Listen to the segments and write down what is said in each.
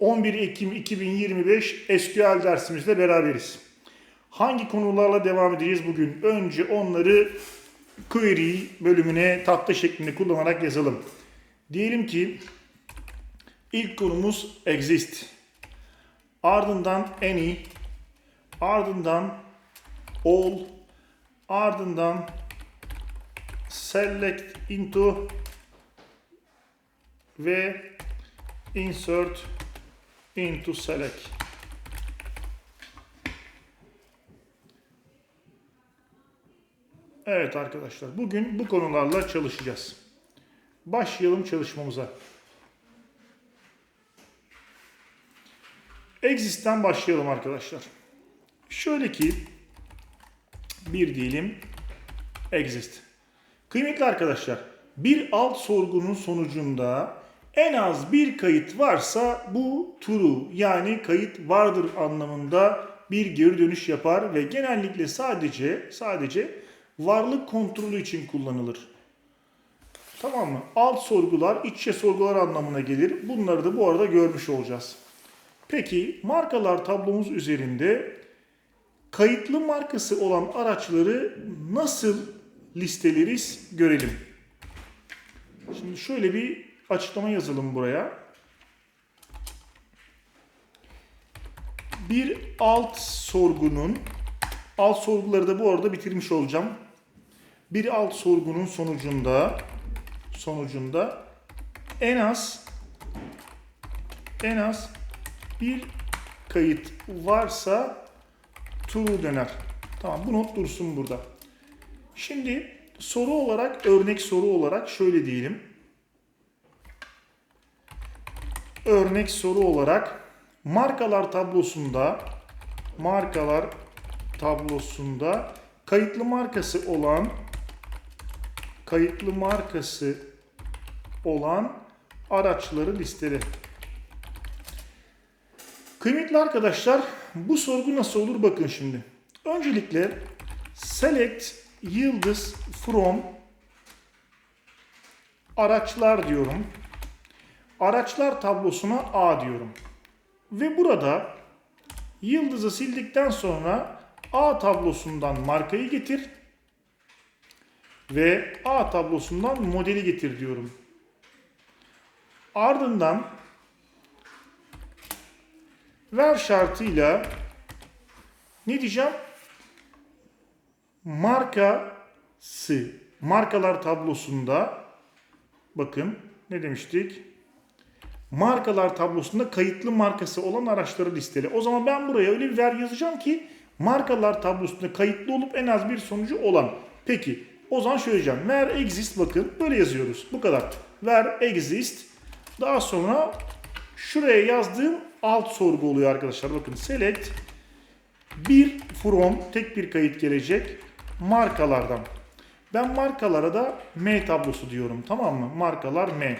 11 Ekim 2025 SQL dersimizle beraberiz. Hangi konularla devam edeceğiz bugün? Önce onları query bölümüne tatlı şeklinde kullanarak yazalım. Diyelim ki ilk konumuz exist. Ardından any, ardından all, ardından select into ve insert into select. Evet arkadaşlar bugün bu konularla çalışacağız. Başlayalım çalışmamıza. Exist'ten başlayalım arkadaşlar. Şöyle ki bir diyelim exist. Kıymetli arkadaşlar, bir alt sorgunun sonucunda en az bir kayıt varsa bu true yani kayıt vardır anlamında bir geri dönüş yapar ve genellikle sadece sadece varlık kontrolü için kullanılır. Tamam mı? Alt sorgular, iç içe sorgular anlamına gelir. Bunları da bu arada görmüş olacağız. Peki markalar tablomuz üzerinde kayıtlı markası olan araçları nasıl listeleriz görelim. Şimdi şöyle bir açıklama yazalım buraya. Bir alt sorgunun alt sorguları da bu arada bitirmiş olacağım. Bir alt sorgunun sonucunda sonucunda en az en az bir kayıt varsa true döner. Tamam bu not dursun burada. Şimdi soru olarak örnek soru olarak şöyle diyelim. Örnek soru olarak markalar tablosunda markalar tablosunda kayıtlı markası olan kayıtlı markası olan araçları listele. Kıymetli arkadaşlar bu sorgu nasıl olur bakın şimdi. Öncelikle select yıldız from araçlar diyorum. Araçlar tablosuna A diyorum. Ve burada yıldızı sildikten sonra A tablosundan markayı getir ve A tablosundan modeli getir diyorum. Ardından ver şartıyla ne diyeceğim? Markası, markalar tablosunda bakın ne demiştik? Markalar tablosunda kayıtlı markası olan araçları listeli. O zaman ben buraya öyle bir ver yazacağım ki markalar tablosunda kayıtlı olup en az bir sonucu olan. Peki o zaman şöyle diyeceğim. Where exist bakın böyle yazıyoruz. Bu kadar. Where exist. Daha sonra şuraya yazdığım alt sorgu oluyor arkadaşlar. Bakın select bir from tek bir kayıt gelecek markalardan. Ben markalara da M tablosu diyorum tamam mı? Markalar M.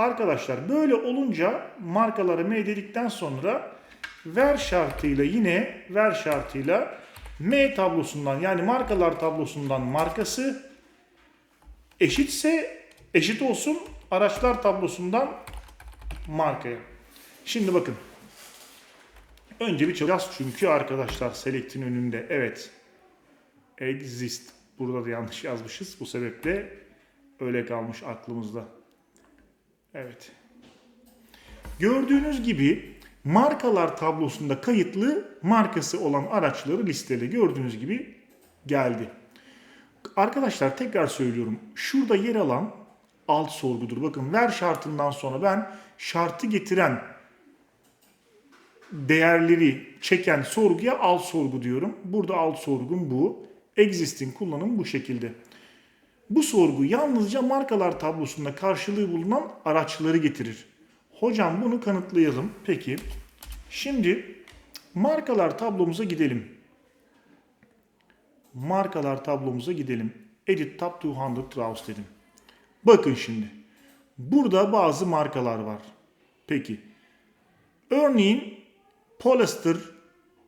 Arkadaşlar böyle olunca markalara M dedikten sonra ver şartıyla yine ver şartıyla M tablosundan yani markalar tablosundan markası eşitse eşit olsun araçlar tablosundan markaya. Şimdi bakın. Önce bir çalışacağız çünkü arkadaşlar select'in önünde evet exist burada da yanlış yazmışız. Bu sebeple öyle kalmış aklımızda. Evet. Gördüğünüz gibi markalar tablosunda kayıtlı markası olan araçları listeli. Gördüğünüz gibi geldi. Arkadaşlar tekrar söylüyorum. Şurada yer alan alt sorgudur. Bakın ver şartından sonra ben şartı getiren değerleri çeken sorguya alt sorgu diyorum. Burada alt sorgum bu. Existing kullanım bu şekilde. Bu sorgu yalnızca markalar tablosunda karşılığı bulunan araçları getirir. Hocam bunu kanıtlayalım. Peki. Şimdi markalar tablomuza gidelim. Markalar tablomuza gidelim. Edit Tab 200 rows dedim. Bakın şimdi. Burada bazı markalar var. Peki. Örneğin Polestar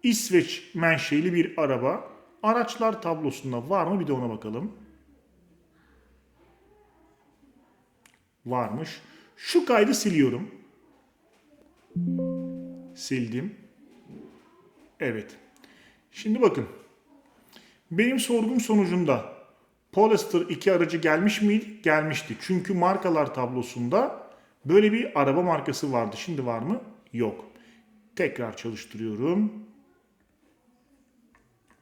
İsveç menşeli bir araba. Araçlar tablosunda var mı bir de ona bakalım. Varmış. Şu kaydı siliyorum. Sildim. Evet. Şimdi bakın. Benim sorgum sonucunda Polestar 2 aracı gelmiş miydi? Gelmişti. Çünkü markalar tablosunda böyle bir araba markası vardı. Şimdi var mı? Yok. Tekrar çalıştırıyorum.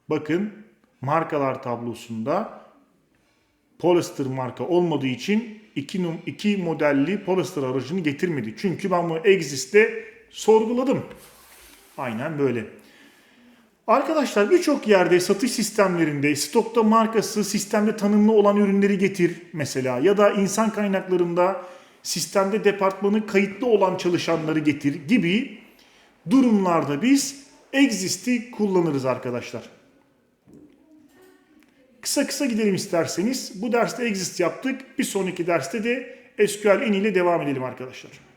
Bakın markalar tablosunda Polestar marka olmadığı için iki, num- iki modelli Polestar aracını getirmedi. Çünkü ben bunu Exist'te sorguladım. Aynen böyle. Arkadaşlar birçok yerde satış sistemlerinde stokta markası sistemde tanımlı olan ürünleri getir mesela ya da insan kaynaklarında sistemde departmanı kayıtlı olan çalışanları getir gibi durumlarda biz Exist'i kullanırız arkadaşlar. Kısa kısa gidelim isterseniz. Bu derste Exist yaptık. Bir sonraki derste de SQL in ile devam edelim arkadaşlar.